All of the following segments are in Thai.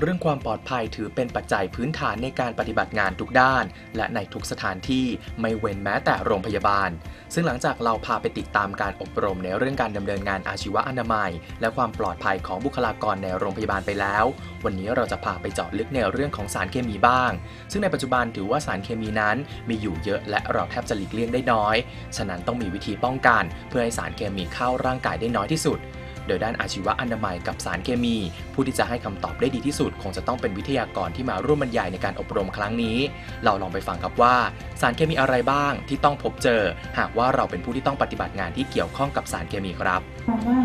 เรื่องความปลอดภัยถือเป็นปัจจัยพื้นฐานในการปฏิบัติงานทุกด้าน และในทุกสถานที่ไม่เว้นแม้แต่โรงพยาบาล ซึ่งหลังจากเราพาไปติดตามการอบรมในเรื่องการดำเนินงานอาชีวะอนามัย และความปลอดภัยของบุคลากรในโรงพยาบาลไปแล้ว วันนี้เราจะพาไปเจาะลึกในเรื่องของสารเคมีบ้าง ซึ่งในปัจจุบันถือว่าสารเคมีนั้นมีอยู่เยอะและเราแทบจะหลีกเลี่ยงได้น้อย ฉะนั้นต้องมีวิธีป้องกัน เพื่อให้สารเคมีเข้าร่างกายได้น้อยที่สุด โดยด้านอาชีวะอนามัยกับสารเคมี ผู้ที่จะให้คำตอบได้ดีที่สุด คงจะต้องเป็นวิทยากรที่มาร่วมบรรยายในการอบรมครั้งนี้ เราลองไปฟังครับว่า สารเคมีอะไรบ้างที่ต้องพบเจอ หากว่าเราเป็นผู้ที่ต้องปฏิบัติงานที่เกี่ยวข้องกับสารเคมีครับมองว่า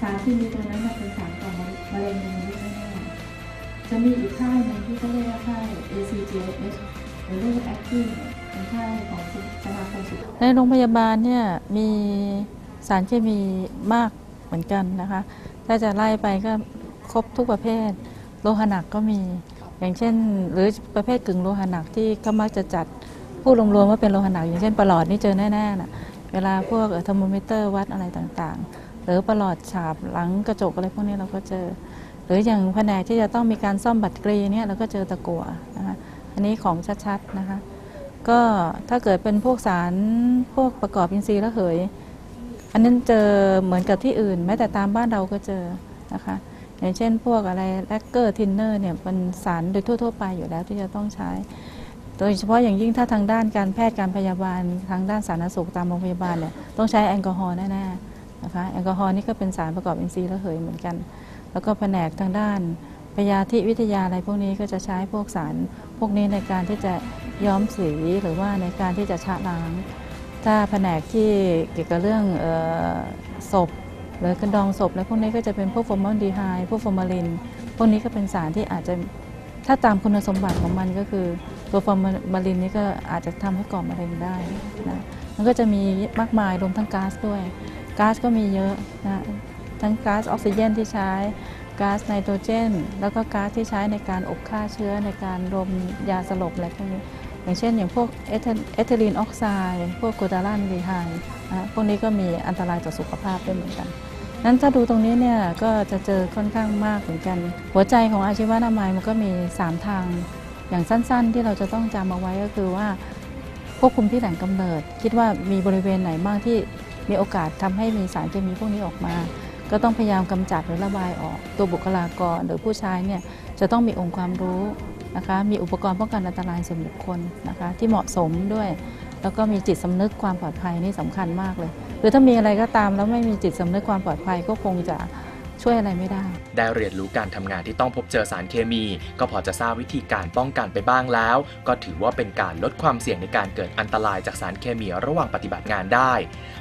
สารเคมีตัวนั้นน่ะเป็นสารก่อมะเร็งในมนุษย์แน่ๆจะมีอีกค่ายหนึงที่เขาเรียกว่าค่าย ACGS หรือเรียกว่า Active เป็นค่ายของสมาคมสุขในโรงพยาบาลเนี่ยมีสารเคมีมาก เหมือนกันนะคะ ถ้าจะไล่ไปก็ครบทุกประเภท โลหะหนักก็มี อย่างเช่น หรือประเภทกึ่งโลหะหนักที่เขามักจะจัดพูดรวมๆว่าเป็นโลหะหนักอย่างเช่นประหลอดนี่เจอแน่ๆนะเวลาพวกเทอร์โมมิเตอร์วัดอะไรต่างๆ หรือประหลอดฉาบหลังกระจกอะไรพวกนี้เราก็เจอ หรืออย่างแผนกที่จะต้องมีการซ่อมบัตรกรีเนี่ยเราก็เจอตะกั่วนะคะอันนี้ของชัดๆนะคะก็ถ้าเกิดเป็นพวกสารพวกประกอบอินทรีย์ระเหย อันนั้นเจอเหมือนกับที่อื่น แม้แต่ตามบ้านเราก็เจอนะคะอย่างเช่นพวกอะไรแลกเกอร์ทินเนอร์เนี่ยเป็นสารโดยทั่ว ๆ ไปอยู่แล้วที่จะต้องใช้ โดยเฉพาะอย่างยิ่งถ้าทางด้านการแพทย์การพยาบาลทางด้านสาธารณสุขตามโรงพยาบาลเนี่ยต้องใช้แอลกอฮอล์แน่ๆนะคะแอลกอฮอล์นี่ก็เป็นสารประกอบอินทรีย์ระเหยเหมือนกัน แล้วก็แผนกทางด้านพยาธิวิทยาอะไรพวกนี้ก็จะใช้พวกสารพวกนี้ในการที่จะย้อมสีหรือว่าในการที่จะชะล้าง ถ้าแผนกที่เกี่ยวกับเรื่องศพหรือกระดองศพ แล้วพวกนี้ก็จะเป็นพวกฟอร์มอลดีไฮด์พวกฟอร์มาลิน พวกนี้ก็เป็นสารที่อาจจะถ้าตามคุณสมบัติของมันก็คือตัวฟอร์มาลินนี่ก็อาจจะทำให้ก่อมะเร็งได้นะมันก็จะมีมากมายรวมทั้งก๊าซด้วยก๊าซก็มีเยอะนะทั้งก๊าซออกซิเจนที่ใช้ก๊าซไนโตรเจน แล้วก็ก๊าซที่ใช้ในการอบฆ่าเชื้อในการรมยาสลบอะไรพวกนี้ อย่างเช่นอย่างพวกเอทอรีนออกไซด์พวกโกดาลันดีไฮนะพวกนี้ก็มีอันตรายต่อสุขภาพด้วยเหมือนกันนั้นถ้าดูตรงนี้เนี่ยก็จะเจอค่อนข้างมากเหมือนกัน หัวใจของอาชีวะนามัยมันก็มี 3 ทาง อย่างสั้นๆ ที่เราจะต้องจำเอาไว้ก็คือว่าควบคุมที่แหล่งกำเนิด คิดว่ามีบริเวณไหนบ้างที่มีโอกาสทำให้มีสารเคมีพวกนี้ออกมา ก็ต้องพยายามกำจัดหรือระบายออก ตัวบุคลากรหรือผู้ใช้เนี่ยจะต้องมีองค์ความรู้นะคะมีอุปกรณ์ป้องกันอันตรายส่วนบุคคลนะคะที่เหมาะสมด้วย แล้วก็มีจิตสำนึกความปลอดภัยนี่สำคัญมากเลยคือถ้ามีอะไรก็ตามแล้วไม่มีจิตสำนึกความปลอดภัยก็คงจะ ช่วยอะไรไม่ได้ ได้เรียนรู้การทำงานที่ต้องพบเจอสารเคมี ก็พอจะทราบวิธีการป้องกันไปบ้างแล้ว ก็ถือว่าเป็นการลดความเสี่ยงในการเกิดอันตรายจากสารเคมีระหว่างปฏิบัติงานได้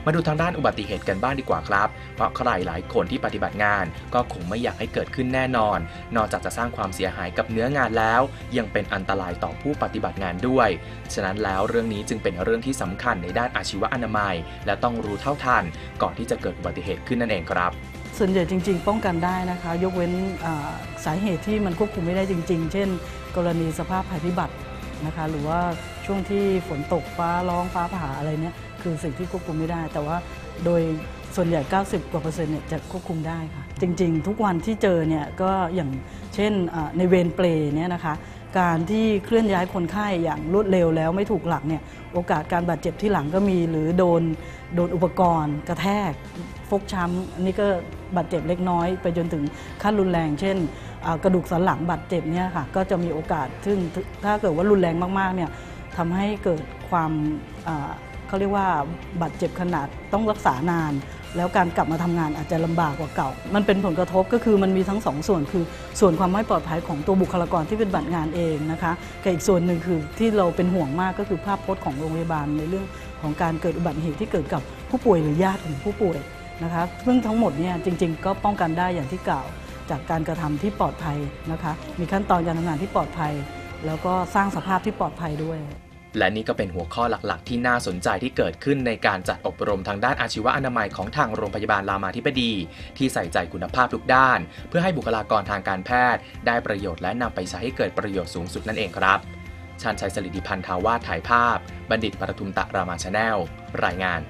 มาดูทางด้านอุบัติเหตุกันบ้างดีกว่าครับ เพราะใครหลายคนที่ปฏิบัติงาน ก็คงไม่อยากให้เกิดขึ้นแน่นอน นอกจากจะสร้างความเสียหายกับเนื้องานแล้ว ยังเป็นอันตรายต่อผู้ปฏิบัติงานด้วย ฉะนั้นแล้วเรื่องนี้จึงเป็นเรื่องที่สำคัญในด้านอาชีวะอนามัย และต้องรู้เท่าทัน ก่อนที่จะเกิดอุบัติเหตุขึ้นนั่นเองครับ ส่วนใหญ่จริง ๆ ป้องกันได้นะคะ ยกเว้นสาเหตุที่มันควบคุมไม่ได้จริง ๆ เช่น กรณีสภาพภัยพิบัตินะคะ หรือว่าช่วงที่ฝนตกฟ้าร้องฟ้าผ่าอะไรเนี่ยคือสิ่งที่ควบคุมไม่ได้ แต่ว่าโดยส่วนใหญ่ 90 กว่าเปอร์เซ็นต์เนี่ยจะควบคุมได้ค่ะ จริง ๆ ทุกวันที่เจอเนี่ยก็อย่างเช่นในเวรเปลเนี่ยนะคะ การที่เคลื่อนย้ายคนไข้อย่างรวดเร็วแล้วไม่ถูกหลักเนี่ยโอกาสการบาดเจ็บที่หลังก็มี หรือโดนโดนอุปกรณ์ กระแทก ฟกช้ำอันนี้ก็บาดเจ็บเล็กน้อย ไปจนถึงขั้นรุนแรง เช่น กระดูกสันหลังบาดเจ็บเนี่ยค่ะก็จะมีโอกาสซึ่งถ้าเกิดว่ารุนแรงมากๆเนี่ยทำให้เกิดความ เขาเรียกว่าบาดเจ็บขนาดต้องรักษานาน แล้วการกลับมาทำงานอาจจะลำบากกว่าเก่า มันเป็นผลกระทบก็คือมันมีทั้งสองส่วนคือ ส่วนความไม่ปลอดภัยของตัวบุคลากรที่เป็นบัตรงานเองนะคะกับอีกส่วนหนึ่งคือที่เราเป็นห่วงมากก็คือภาพพจน์ของโรงพยาบาลในเรื่องของการเกิดอุบัติเหตุที่เกิดกับผู้ป่วยหรือญาติของผู้ป่วยนะคะซึ่งทั้งหมดเนี่ยจริง ๆ ก็ป้องกันได้อย่างที่กล่าว จากการกระทำที่ปลอดภัยนะคะ มีขั้นตอนการทำงานที่ปลอดภัย แล้วก็สร้างสภาพที่ปลอดภัยด้วย และนี่ก็เป็นหัวข้อหลักๆ ที่น่าสนใจที่เกิดขึ้นในการจัดอบรมทางด้านอาชีวะอนามัยของทางโรงพยาบาลรามาธิบดี ที่ใส่ใจคุณภาพทุกด้าน เพื่อให้บุคลากรทางการแพทย์ ได้ประโยชน์และนำไปใช้ให้เกิดประโยชน์สูงสุดนั่นเองครับชันชัยสลิดิพันธ์ทาวาสถ่ายภาพ บัณฑิตปรทุมตะรามาชาแนลรายงาน